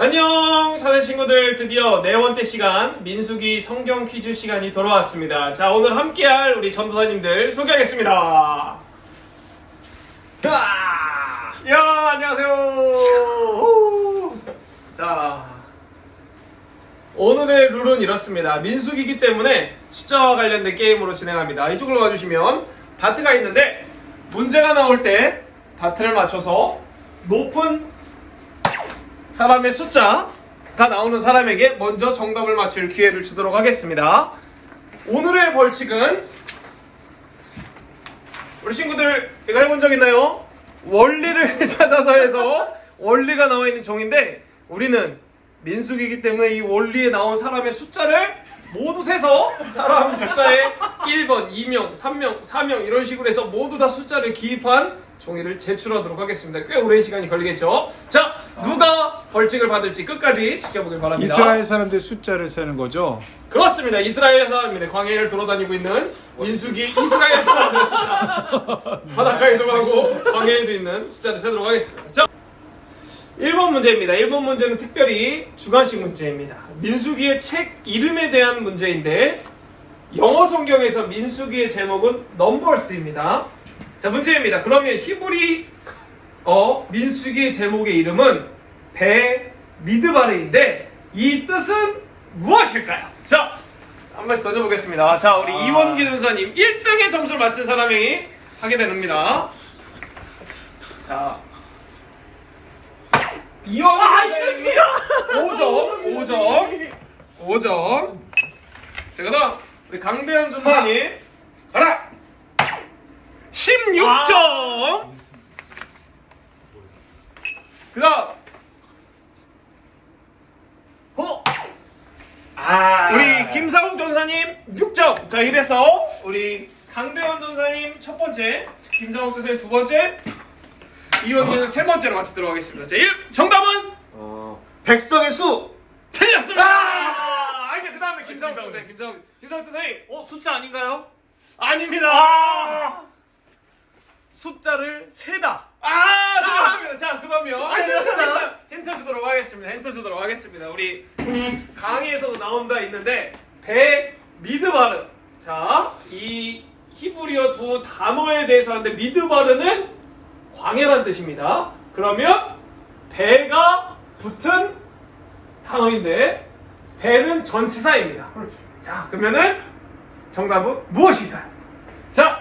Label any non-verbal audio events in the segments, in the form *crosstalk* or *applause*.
안녕 자네 친구들 드디어 네 번째 시간 민수기 성경 퀴즈 시간이 돌아왔습니다 자 오늘 함께할 우리 전도사님들 소개하겠습니다 으아! 야 안녕하세요. 후! 자 오늘의 룰은 이렇습니다 민수기이기 때문에 숫자와 관련된 게임으로 진행합니다 이쪽으로 와주시면 다트가 있는데 문제가 나올 때 다트를 맞춰서 높은 사람의 숫자가 나오는 사람에게 먼저 정답을 맞힐 기회를 주도록 하겠습니다. 오늘의 벌칙은 우리 친구들 제가 해본 적 있나요? 원리를 *laughs* 찾아서 해서 원리가 나와 있는 종인데 우리는 민숙이기 때문에 이 원리에 나온 사람의 숫자를 모두 세서 사람 숫자에 1번, 2명, 3명, 4명 이런 식으로 해서 모두 다 숫자를 기입한 종이를 제출하도록 하겠습니다. 꽤 오랜 시간이 걸리겠죠? 자, 누가 벌칙을 받을지 끝까지 지켜보길 바랍니다. 이스라엘 사람들 숫자를 세는 거죠. 그렇습니다. 이스라엘 사람입니다. 광야를 돌아다니고 있는 민숙이 이스라엘 사람들의 숫자. *laughs* 바닷가에도 가고 광야에도 있는 숫자를 세도록 하겠습니다. 자, 1번 문제입니다. 1번 문제는 특별히 주관식 문제입니다. 민숙이의 책 이름에 대한 문제인데 영어 성경에서 민숙이의 제목은 넘버스입니다. 자, 문제입니다. 그러면 히브리 어 민숙이의 제목의 이름은 배 미드바레인데 이 뜻은 무엇일까요? 자, 한 번씩 던져보겠습니다. 자, 우리 이원기 전사님 1등의 점수를 맞힌 사람이 하게 됩니다. 자, 이원기 전사님 5점, 5점, 5점. 자, 그 다음 우리 강대현 전사님 가라. 16점. 그 다음 어? 아 우리 김상욱 전사님 6점. 자 이래서 우리 강대현 전사님 첫 번째, 김상욱 전사님 두 번째, 이원기는 세 번째로 마치도록 하겠습니다. 자, 1 정답은 어, 백성의 수! 틀렸습니다. 아, 아니 그 다음에 김상욱 전사님, 김상욱, 김상욱 전사님 어 숫자 아닌가요? 아닙니다. 숫자를 세다. 아, 좋습니다. 자, 그러면 세다. 힌트 주도록 하겠습니다. 힌트 주도록 하겠습니다. 우리 강의에서도 나온다 있는데 배 미드바르. 자, 이 히브리어 두 단어에 대해서 하는데 미드바르는 광해란 뜻입니다. 그러면 배가 붙은 단어인데 배는 전치사입니다. 자, 그러면은 정답은 무엇일까요? 자,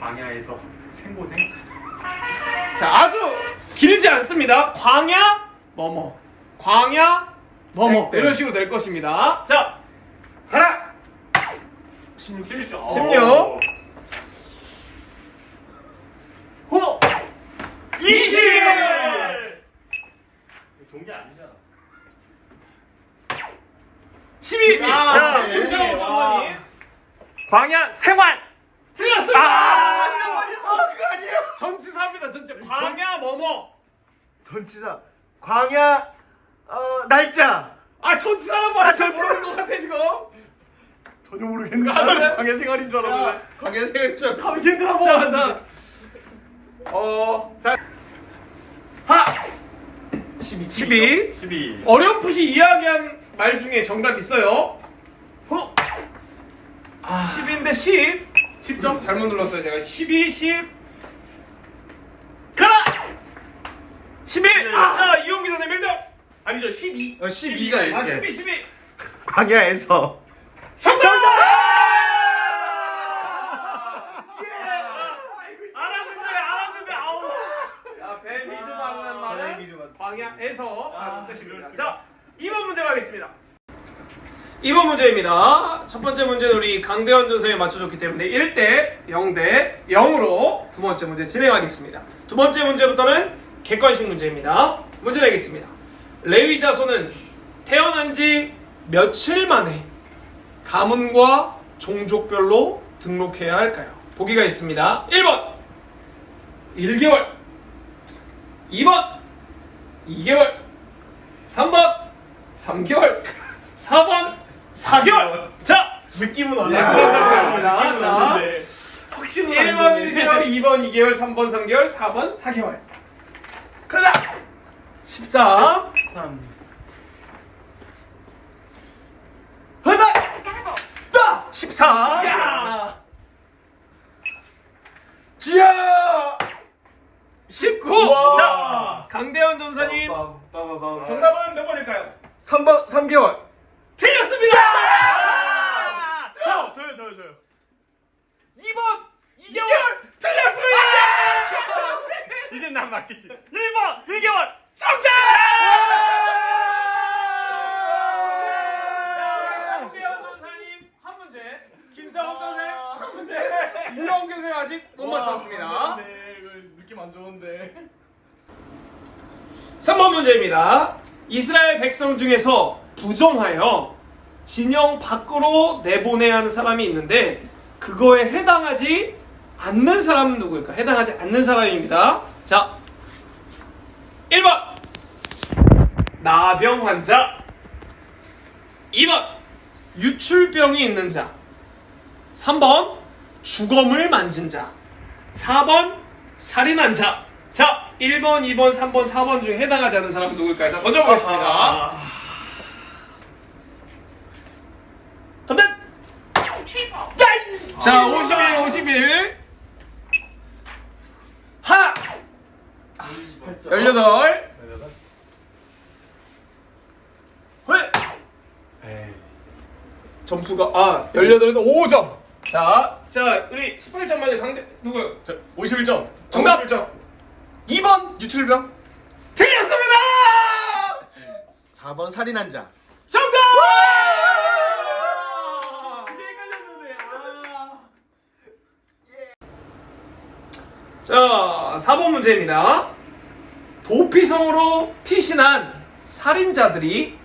광야에서 생고생. 자, 아주 길지 않습니다. 광야 뭐뭐. 광야 뭐뭐. 땡땡. 이런 식으로 될 것입니다. 자, 가라! 16, 16. 16. 호 21. 종이 아니잖아. 12. 아, 자, 네. 김창호 전문이 광야 생활. 틀렸습니다. 아! 어, 그거 아니에요! 전치사입니다. 전체 광야 뭐뭐. 전치사, 광야, 어, 날짜! 아, 말이야. 아, 전치사. 모르는 것 같아 지금. 전혀 모르겠는데. 광야 생활인 줄 자, 광야 생일 줄 알고. 힌트 한번 자, 자. 어, 자. 하. 12. 12. 12. 어렴풋이 이야기한 말 중에 정답 있어요. 호. 10인데 10. 10점 잘못 눌렀어요. 제가 12, 10. 가라. 11. 아, 자, 이용기 선생님 1등. 아니죠 12. 어, 12가 아, 이렇게. 12, 12. 광야에서. 정답! 알았는데 알았는데 아우. 자, 배미드라는 말은 배미드만. 광야에서 아, 뜻입니다. 자, 2번 문제 가겠습니다. 2번 문제입니다. 첫 번째 문제는 우리 강대현 전선이 맞춰줬기 때문에 1대 0대 0으로 두 번째 문제 진행하겠습니다. 두 번째 문제부터는 객관식 문제입니다. 문제 내겠습니다. 레위 자손은 태어난 지 며칠 만에 가문과 종족별로 등록해야 할까요? 보기가 있습니다. 1번 1개월 2번 2개월 3번 3개월 4번 *laughs* 4개월 자 느낌은. 들어가겠습니다. 자. 왔는데. 확신은 1번 1개월 2번 2개월 3번 3개월 4번 4개월 가자! 13. 3. 가자! 따! 14. 야! 지야 19. 우와. 자, 강대현 전사님. 빠바바바. 정답은 몇 번일까요? 3번 3개월 틀렸습니다! 저, 저요, 저요, 저요. 2번 2개월 틀렸습니다! *laughs* 이제 난 맞겠지. 1번 2개월. 정답! 강대현 전사님 한 문제, 김상욱 선생 한 문제, 이영규 선생 아직 못 맞췄습니다. 네, 이거 느낌 안 좋은데. 3번 문제입니다. 이스라엘 백성 중에서 부정하여 진영 밖으로 내보내야 하는 사람이 있는데 그거에 해당하지 않는 사람은 누구일까? 해당하지 않는 사람입니다. 자, 1번 나병 환자 2번 유출병이 있는 자 3번 주검을 만진 자 4번 살인한 자. 자, 1번, 2번, 3번, 4번 중에 해당하지 않는 사람은 누굴까요? 자, 던져보겠습니다. 간다! 자, 51, 51. 하! 18. 회! 점수가, 아, 18에서 5점. 자, 자, 우리 18점 만에 강대, 누구요? 저 51점. 정답! 1점. 2번 유출병 틀렸습니다! 4번 살인한 자 정답! 자, 4번 문제입니다. 도피성으로 피신한 살인자들이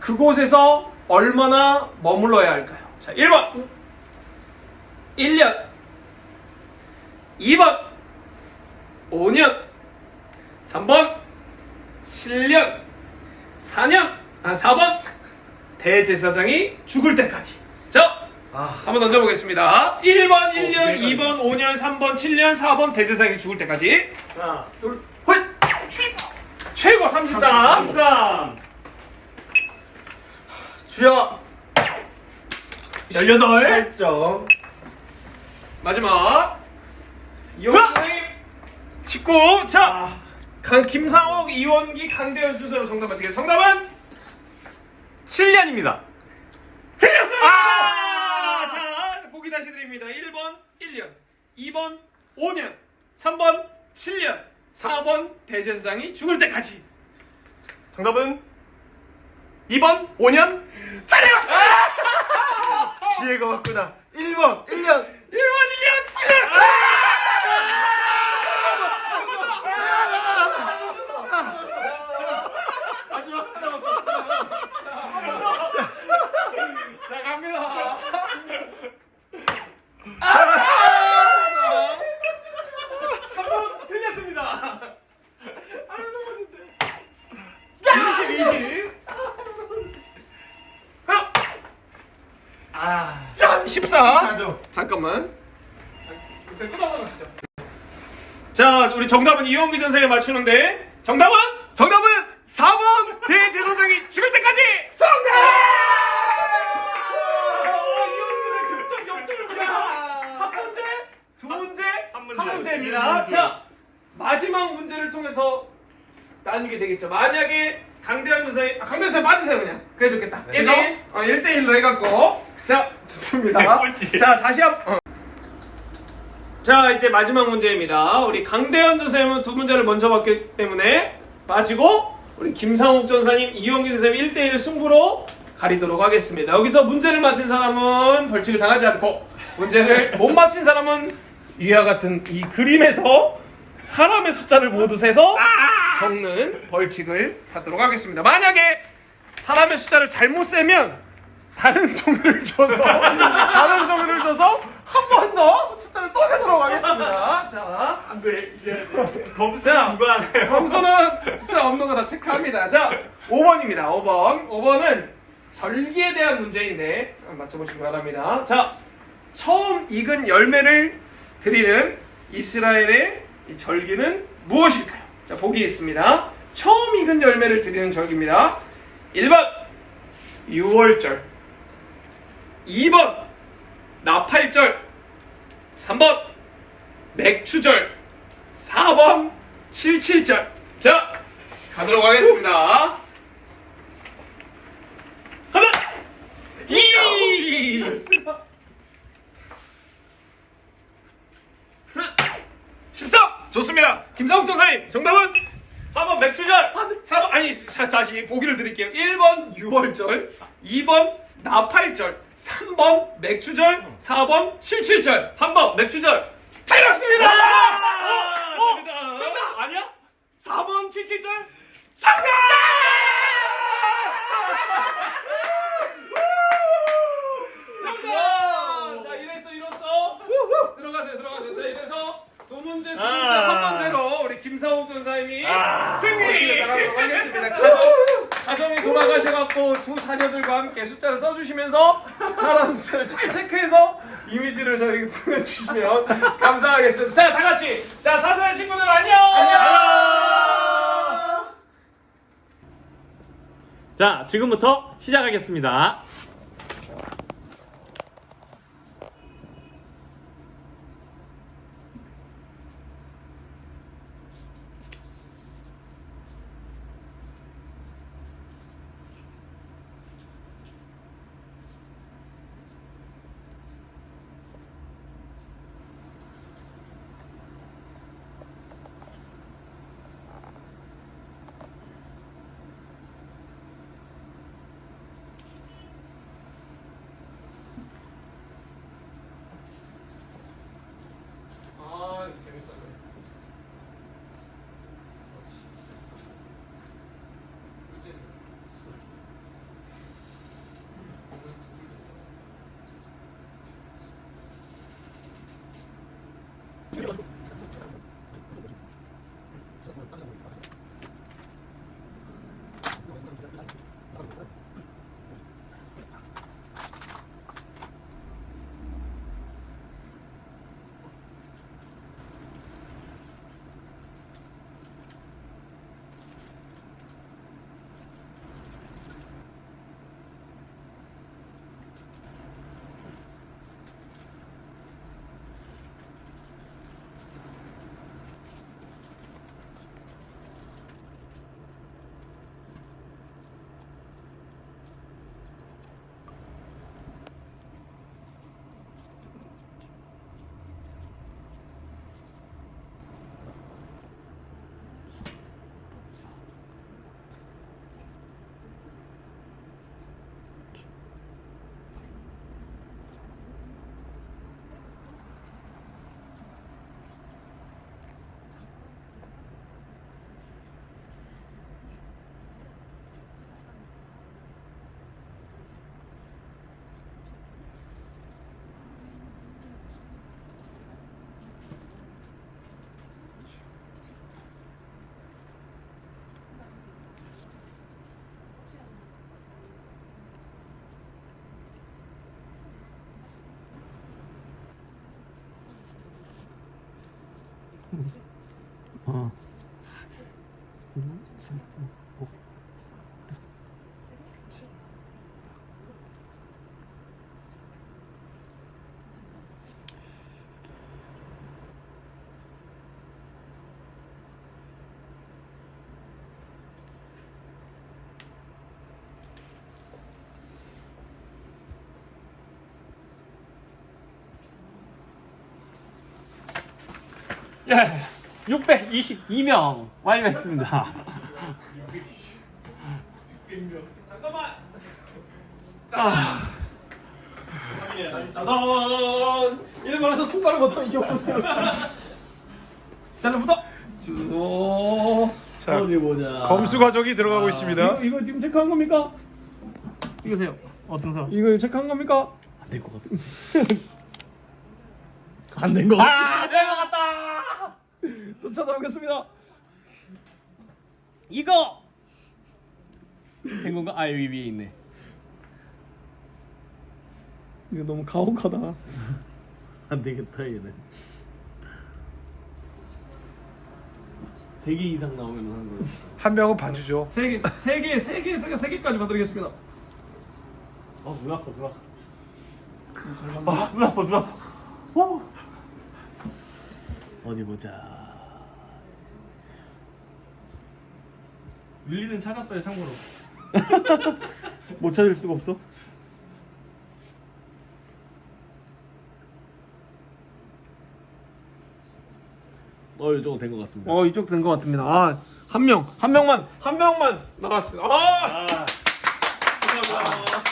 그곳에서 얼마나 머물러야 할까요? 자, 1번. 1년. 2번. 5년, 3번, 7년, 4년, 아 4번 대제사장이 죽을 때까지. 자, 아. 한번 던져보겠습니다. 1번, 1년, 어, 2번, 5년, 3번, 7년, 4번 대제사장이 죽을 때까지. 하나, 둘, 헐! 최고 33. 3. 주여 18. 8점 마지막. 선생님 19. 자, 강, 김상옥, 이원기, 강대현 순서로 정답 맞히겠습니다. 정답은 7년입니다. 틀렸습니다! 아! 자, 보기 다시 드립니다. 1번 1년, 2번 5년, 3번 7년, 4번 대제사장이 죽을 때까지. 정답은 2번 5년. 틀렸습니다! *laughs* 지혜가 왔구나 1번 1년 1번 1년 틀렸습니다! 자, 갑니다. 틀렸습니다. 20, 20. 아. 자, 14. 4점 잠깐만. 자, 우리 정답은 이용기 선생이 맞추는데 정답은 정답은 4번 대제사장이 죽을 때까지. 정답! 이용기 선생 역전입니다. 한 문제, 두 문제, 한 문제. 한 문제입니다. 자, 마지막 문제를 통해서 나뉘게 되겠죠. 만약에 강대현 선생님, 아, 강대현 선생님 빠지세요 그냥. 그게 좋겠다. 네. 1대1? 어, 1대1로 해갖고. 자, 좋습니다. *laughs* 꼴찌. 자, 다시 한 번. 어. 자, 이제 마지막 문제입니다. 우리 강대현 선생님은 두 문제를 먼저 봤기 때문에 빠지고, 우리 김상욱 전사님, 이용기 선생님 1대1 승부로 가리도록 하겠습니다. 여기서 문제를 맞힌 사람은 벌칙을 당하지 않고, 문제를 *laughs* 못 맞힌 사람은 위와 같은 이 그림에서 사람의 숫자를 모두 세서 적는 벌칙을 하도록 하겠습니다. 만약에 사람의 숫자를 잘못 세면 다른 종류를 줘서 *laughs* 다른 종류를 줘서 한 번 더 숫자를 또 세도록 하겠습니다. 자, 안 돼. 이제 검수는 누가 하나요? 점수는 숫자 없는 거 다 체크합니다. 자, 5번입니다. 5번. 5번은 절기에 대한 문제인데 맞춰보시기 바랍니다. 자, 처음 익은 열매를 드리는 이스라엘의 이 절기는 무엇일까요? 자, 자, 보기 있습니다. 처음 익은 열매를 드리는 절기입니다. 1번, 6월절. 2번, 나팔절. 3번, 맥추절. 4번, 77절. 자, 가도록 하겠습니다. 하나, 이, 13! 좋습니다. 김상욱 전사님, 정답은? 4번 맥주절 4번, 아니, 자, 다시 보기를 드릴게요. 1번 6월절, 2번 나팔절, 3번 맥주절, 4번 77절. 3번 맥주절 틀렸습니다! 어? 정답! 정답 아니야? 4번 77절 정답! 정답! 자, 이래서 이로써 들어가세요, 들어가세요. 자, 이래서 두 문제, 두 문제, 아. 한 문제로 우리 김상욱 전사님이 아. 승리! 나가도록 하겠습니다. 가정, *laughs* 가 정이 돌아가셔갖고 두 자녀들과 함께 숫자를 써주시면서 사람 숫자를 잘 체크해서 이미지를 저희 보내주시면 감사하겠습니다. 자, 다 같이! 자, 사사의 친구들 안녕! 자 지금부터 시작하겠습니다 들어가서 어. 음, 음, 음. 예스 622명 완료했습니다 잠깐만! 아, 짜잔! 일본에서 통과를 못하면 이게 없어요. 달려부터 자, 어디 보자 검수 과정이 들어가고 있습니다. 이거, 이거 지금 체크한 겁니까? 찍으세요 어떤 사람 이거 체크한 겁니까? 안 될 것 같아 *laughs* 안된거 같아 같다 또 찾아보겠습니다 이거 된 건가? 아 여기 위에 있네 이거 너무 가혹하다 안 되겠다 얘는 세 개 이상 나오면 하는 거예요. 한 명은 봐주죠. 세 개, 세 개, 세 개, 세 개, 세 개까지 만들겠습니다. 아, 눈 아파, 눈 아파. 아, 눈 아파, 눈 아파. 오. 어디 보자. 윌리는 찾았어요, 참고로. *laughs* 못 찾을 수가 없어. 어, 이쪽은 된것 같습니다. 어 이쪽 된 것 같습니다. 아한 명, 한 명만, 한 명만 나왔습니다. 아, 감사합니다.